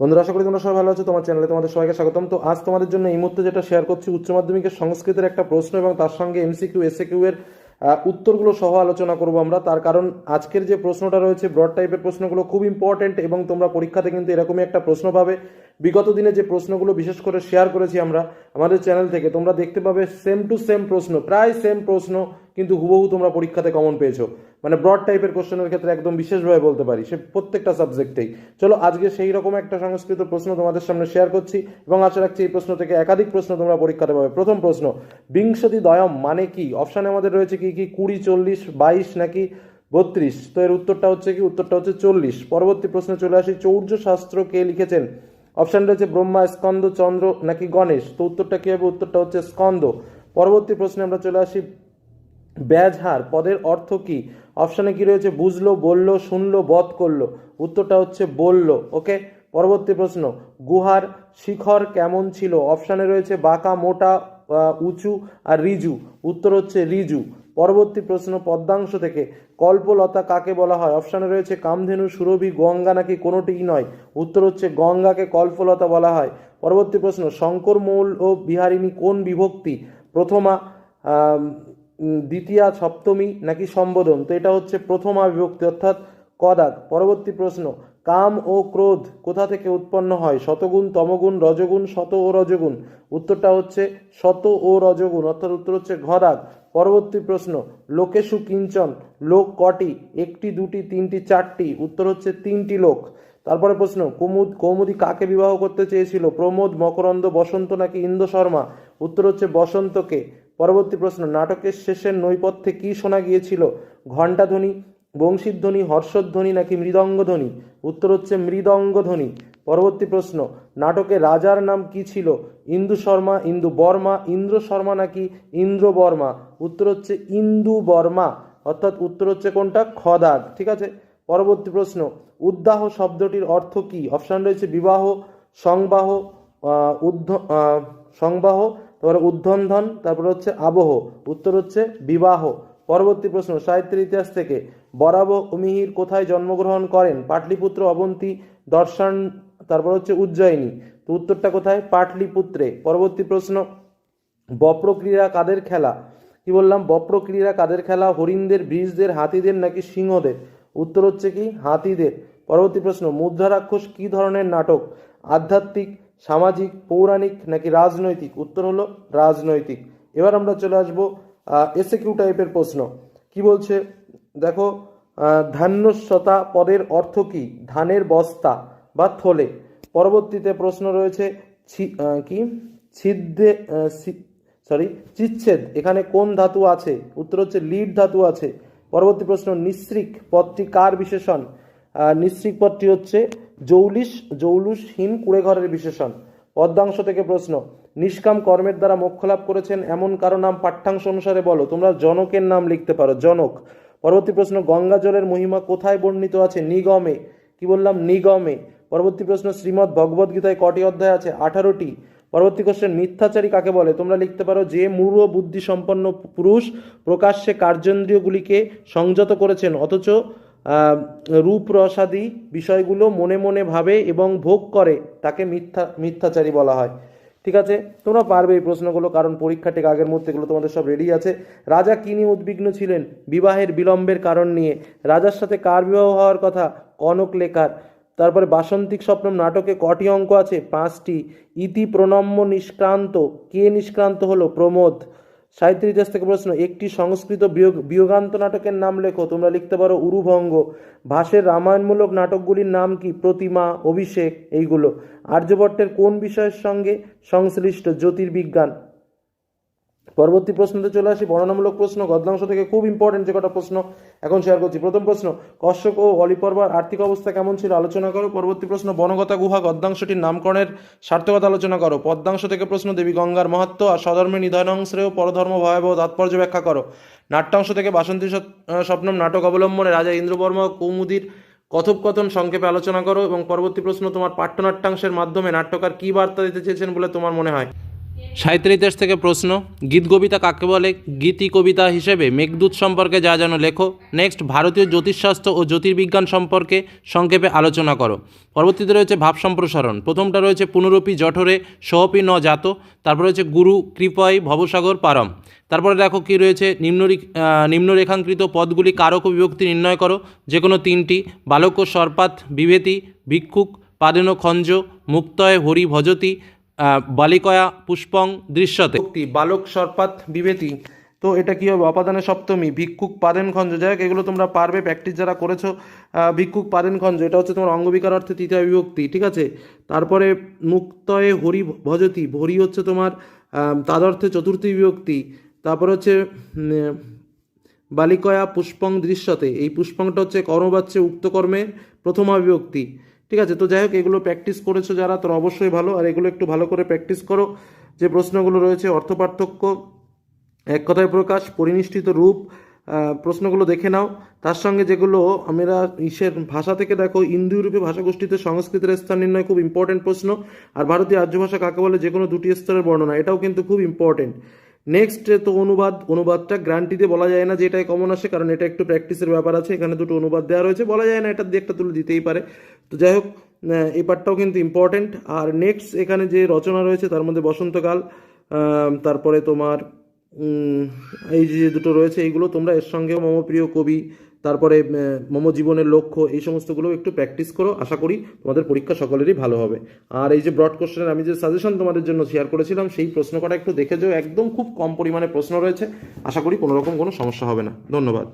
বন্ধুরা, আশা করি তোমরা সবাই ভালো আছো। তোমার চ্যানেলে তোমাদের সবাইকে স্বাগতম। তো আজ তোমাদের জন্য এই মুহূর্তে যেটা শেয়ার করছি, উচ্চ মাধ্যমিকের সংস্কৃতের একটা প্রশ্ন এবং তার সঙ্গে এমসিকিউ এসএকিউ এর উত্তরগুলো সহ আলোচনা করব আমরা। তার কারণ আজকের যে প্রশ্নটা রয়েছে ব্রড টাইপের প্রশ্নগুলো খুব ইম্পর্টেন্ট এবং তোমরা পরীক্ষাতে কিন্তু এরকমই একটা প্রশ্ন পাবে। বিগত দিনে যে প্রশ্নগুলো বিশেষ করে শেয়ার করেছি আমরা, আমাদের চ্যানেল থেকে, তোমরা দেখতে পাবে সেম টু সেম প্রশ্ন, প্রায় সেম প্রশ্ন কিন্তু হুবহু তোমরা পরীক্ষাতে কমন পেয়েছ। মানে ব্রড টাইপের কোশ্চেনের ক্ষেত্রে একদম বিশেষভাবে বলতে পারি, সে প্রত্যেকটা সাবজেক্টেই চলো, আজকে সেই রকম একটা সংস্কৃত প্রশ্ন তোমাদের সামনে শেয়ার করছি এবং আশা রাখছি এই প্রশ্ন থেকে একাধিক প্রশ্ন তোমরা পরীক্ষাতে পাবে। প্রথম প্রশ্ন, বিংশতি দয়ম মানে কি? অপশানে আমাদের রয়েছে কি কি? কুড়ি, চল্লিশ, বাইশ নাকি বত্রিশ? তো এর উত্তরটা হচ্ছে কি? উত্তরটা হচ্ছে চল্লিশ। পরবর্তী প্রশ্নে চলে আসি। চৌর্য শাস্ত্র কে লিখেছেন? অপশান রয়েছে ব্রহ্মা স্কন্দ চন্দ্র নাকি গণেশ? তো উত্তরটা কি হবে? উত্তরটা হচ্ছে স্কন্দ পরবর্তী প্রশ্নে আমরা চলে আসি। ব্যাজহার পদের অর্থ কি? অপশানে কি রয়েছে? বুঝলো, বলল, শুনলো, বধ করল। উত্তরটা হচ্ছে বলল, ওকে? পরবর্তী প্রশ্ন, গুহার শিখর কেমন ছিল? অপশানে রয়েছে বাঁকা, মোটা উঁচু আর রিজু। উত্তর হচ্ছে রিজু। পরবর্তী প্রশ্ন পদ্মাংশ থেকে। কল্পলতা কাকে বলা হয়? অপশানে রয়েছে, কামধেনু, সুরভি, গঙ্গা নাকি কোনোটিই নয়? উত্তর হচ্ছে, গঙ্গাকে কল্পলতা বলা হয়। পরবর্তী প্রশ্ন, শঙ্কর মৌল ও বিহারিণী কোন বিভক্তি? প্রথমা দ্বিতীয়া, সপ্তমী নাকি সম্বোধন? তো এটা হচ্ছে প্রথমা বিভক্তি, অর্থাৎ কদাক। পরবর্তী প্রশ্ন, কাম ও ক্রোধ কোথা থেকে উৎপন্ন হয়? শতগুণ, তমগুণ, রজগুণ, শত ও রজগুণ। উত্তরটা হচ্ছে, শত ও রজগুণ, অর্থাৎ উত্তর হচ্ছে ঘদাক। পরবর্তী প্রশ্ন, লোকেশু কিঞ্চন, লোক কটি, একটি, দুটি, তিনটি, চারটি? উত্তর হচ্ছে তিনটি লোক। তারপরে প্রশ্ন, কুমুদ, কৌমুদি কাকে বিবাহ করতে চেয়েছিল? প্রমোদ, মকরন্দ, বসন্ত নাকি ইন্দ্র শর্মা? উত্তর হচ্ছে বসন্তকে। পরবর্তী প্রশ্ন, নাটকের শেষের নৈপথ্যে কি শোনা গিয়েছিল? ঘণ্টাধ্বনি, বংশীধ্বনি, হর্ষধ্বনি নাকি মৃদঙ্গধ্বনি? উত্তর হচ্ছে মৃদঙ্গধ্বনি। পরবর্তী প্রশ্ন, নাটকে রাজার নাম কি ছিল? ইন্দু শর্মা, ইন্দু বর্মা, ইন্দ্র শর্মা নাকি ইন্দ্র বর্মা? উত্তর হচ্ছে ইন্দু বর্মা, অর্থাৎ উত্তর হচ্ছে কোনটা? খদাগ ঠিক আছে? পরবর্তী প্রশ্ন, উদ্দাহ শব্দটির অর্থ কি? অপশান রয়েছে বিবাহ, সংবাহ উদ্ধ সংবাহ, তারপরে উদ্ধন্ধন, তারপরে হচ্ছে আবহ, উত্তর হচ্ছে বিবাহ। পরবর্তী প্রশ্ন, সাহিত্যের ইতিহাস থেকে বরাব মিহির কোথায় জন্মগ্রহণ করেন? পাটলিপুত্র, অবন্তী, দর্শন তারপর হচ্ছে উজ্জয়িনী। তো উত্তরটা কোথায়? পাটলিপুত্রে। পরবর্তী প্রশ্ন বপ্রক্রীড়া কাদের খেলা? কি বললাম? বপ্রক্রীড়া কাদের খেলা? হরিণদের, বীজদের, হাতিদের নাকি সিংহদের? উত্তর হচ্ছে কি? হাতিদের। পরবর্তী প্রশ্ন মুদ্রা রাক্ষস কি ধরনের নাটক? আধ্যাত্মিক, সামাজিক, পৌরাণিক নাকি রাজনৈতিক? উত্তর হলো রাজনৈতিক। এবার আমরা চলে আসব এসে কিউ টাইপের প্রশ্ন। কি বলছে? দেখো ধান্যস্বতা পদের অর্থ কি? ধানের বস্তা। বা থলে। পরবর্তীতে প্রশ্ন রয়েছে কি? ছিদ্রে সরি চিচ্ছেদ। এখানে কোন ধাতু আছে? উত্তর হচ্ছে লিড ধাতু আছে। পরবর্তী প্রশ্ন, নিঃসৃক পদটি কার বিশেষণ? নিঃসৃক পদটি হচ্ছে জৌলিশ জৌলুসহীন কুড়ে ঘরের বিশেষণ। পদ্মাংশ থেকে প্রশ্ন, নিষ্কাম কর্মের দ্বারা মোক্ষ লাভ করেছেন এমন কারও নাম পাঠ্যাংশ অনুসারে বলো। তোমরা জনকের নাম লিখতে পারো, জনক। পরবর্তী প্রশ্ন গঙ্গা জলের মহিমা কোথায় বর্ণিত আছে? নিগমে। কি বললাম? নিগমে। পরবর্তী প্রশ্ন শ্রীমদ্ ভগবদ গীতায় কটি অধ্যায় আছে? আঠারোটি। পরবর্তী কোশ্চেন মিথ্যাচারী কাকে বলে? তোমরা লিখতে পারো যে মূঢ় বুদ্ধি সম্পন্ন পুরুষ প্রকাশ্যে কার্যেন্দ্রিয়গুলিকে সংযত করেছেন অথচ আহ, রূপ রসাদি বিষয়গুলো মনে মনে ভাবে এবং ভোগ করে তাকে মিথ্যা মিথ্যাচারী বলা হয়। ঠিক আছে? তোমরা পারবে এই প্রশ্নগুলো কারণ পরীক্ষা ঠিক আগের মুহূর্তে এগুলো তোমাদের সব রেডি আছে। রাজা কি নিয়ে উদ্বিগ্ন ছিলেন? বিবাহের বিলম্বের কারণ নিয়ে। রাজার সাথে কার বিবাহ হওয়ার কথা? কনক লেখার। তারপরে বাসন্তিক স্বপ্নম নাটকে কটি অঙ্ক আছে? পাঁচটি। ইতি প্রণম্য নিষ্ক্রান্ত। কে নিষ্ক্রান্ত হলো? প্রমোদ। ইতিহাস থেকে প্রশ্ন, একটি সংস্কৃত বিয়োগ, বিয়োগান্ত নাটকের নাম লেখো, তোমরা লিখতে পারো উরুভঙ্গ। ভাষের রামায়ণমূলক নাটকগুলির নাম কি? প্রতিমা, অভিষেক, এইগুলো। আর্যভট্টের কোন বিষয়ের সঙ্গে সংশ্লিষ্ট জ্যোতির্বিজ্ঞান? পরবর্তী প্রশ্নতে চলে আসি। বর্ণনামূলক প্রশ্ন, গদ্যাংশ থেকে খুব ইম্পর্টেন্ট যে কটা প্রশ্ন এখন শেয়ার করছি। প্রথম প্রশ্ন, কশ্যপ ও অলিপর্বার আর্থিক অবস্থা কেমন ছিল আলোচনা করো। পরবর্তী প্রশ্ন, বনগতা গুহা, গদ্যাংশটির নামকরণের সার্থকতা আলোচনা করো। পদ্মাংশ থেকে প্রশ্ন, দেবী গঙ্গার মহাত্ম আর স্বধর্মে নিধনং শ্রেয় পরধর্ম ভয়াবহ তাৎপর্য ব্যাখ্যা করো। নাট্যাংশ থেকে বাসন্তী স্বপ্নম নাটক অবলম্বনে রাজা ইন্দ্রবর্মা কৌমুদির কথোপকথন সংক্ষেপে আলোচনা করো এবং পরবর্তী প্রশ্ন, তোমার পাঠ্যনাট্যাংশের মাধ্যমে নাট্যকার কী বার্তা দিতে চেয়েছেন বলে তোমার মনে হয়? ইতিহাস থেকে প্রশ্ন গীত কবিতা কাকে বলে? গীতি কবিতা হিসেবে মেঘদূত সম্পর্কে যা যেন লেখো। নেক্সট ভারতীয় জ্যোতিষশাস্ত্র ও জ্যোতির্বিজ্ঞান সম্পর্কে সংক্ষেপে আলোচনা করো। পরবর্তীতে রয়েছে ভাব সম্প্রসারণ। প্রথমটা রয়েছে পুনরূপী জঠরে সহপি ন জাত। তারপর রয়েছে গুরু কৃপয় ভবসাগর পারম। তারপরে দেখো কি রয়েছে? আহ, নিম্নরেখাঙ্কৃত পদগুলি কারক বিভক্তি নির্ণয় করো। যে কোনো তিনটি বালক সর্পাত বিভেতি ভিক্ষুক পাদেন খঞ্জ মুক্তয় হরি ভজতি বালিকয়া পুষ্পং দৃশ্যতে। বালক সর্পাত বিবেতি তো এটা কি হবে? অপাদানে সপ্তমী ভিক্ষুক পাদেন খঞ্জ যাই হোক এগুলো তোমরা পারবে প্র্যাকটিস যারা করেছ ভিক্ষুক পাদেন খঞ্জ এটা হচ্ছে তোমার অঙ্গবিকার অর্থে তৃতীয় বিভক্তি ঠিক আছে? তারপরে মুক্তয়ে হরি ভজতি ভরি হচ্ছে তোমার আহ, তাদর্থে চতুর্থী বিভক্তি। তারপরে হচ্ছে বালিকয়া পুষ্পং দৃশ্যতে। এই পুষ্পংটা হচ্ছে কর্মবাচ্যে উক্ত কর্মে প্রথমা বিভক্তি। ঠিক আছে, তো যাই হোক, এগুলো প্র্যাকটিস করেছ যারা, তোর অবশ্যই ভালো। আর এগুলো একটু ভালো করে প্র্যাকটিস করো। যে প্রশ্নগুলো রয়েছে অর্থ পার্থক্য এক কথায় প্রকাশ, পরিনিষ্ঠিত রূপ প্রশ্নগুলো দেখে নাও। তার সঙ্গে যেগুলো আমরা ইসের ভাষা থেকে দেখো, ইন্দো ইউরোপীয় ভাষাগোষ্ঠীতে সংস্কৃতের স্থান নির্ণয় খুব ইম্পর্টেন্ট প্রশ্ন। আর ভারতীয় আর্য ভাষা কাকে বলে, যে কোনো দুটি স্তরের বর্ণনা, এটাও কিন্তু খুব ইম্পর্টেন্ট নেক্সট তো অনুবাদ, অনুবাদটা গ্রান্টিতে বলা যায় না যে এটাই কমন আসে, কারণ এটা একটু প্র্যাকটিসের ব্যাপার আছে, এখানে দুটো অনুবাদ দেওয়া রয়েছে, বলা যায় না এটা দিয়ে একটা তুলে দিতেই পারে। তো যাই হোক এই পার্টটাও কিন্তু ইম্পর্টেন্ট আর নেক্সট এখানে যে রচনা রয়েছে, তার মধ্যে বসন্তকাল তারপরে তোমার এই যে দুটো রয়েছে এইগুলো তোমরা এর সঙ্গেও মমপ্রিয় কবি তারপরে মম জীবনের লক্ষ্য, এই সমস্তগুলো একটু প্র্যাকটিস করো, আশা করি তোমাদের পরীক্ষা সকলেরই ভালো হবে। আর এই যে ব্রড কোশ্চেনের আমি যে সাজেশন তোমাদের জন্য শেয়ার করেছিলাম, সেই প্রশ্ন কটা একটু দেখে যাও, একদম খুব কম পরিমাণে প্রশ্ন রয়েছে। আশা করি কোনোরকম কোনো সমস্যা হবে না। ধন্যবাদ।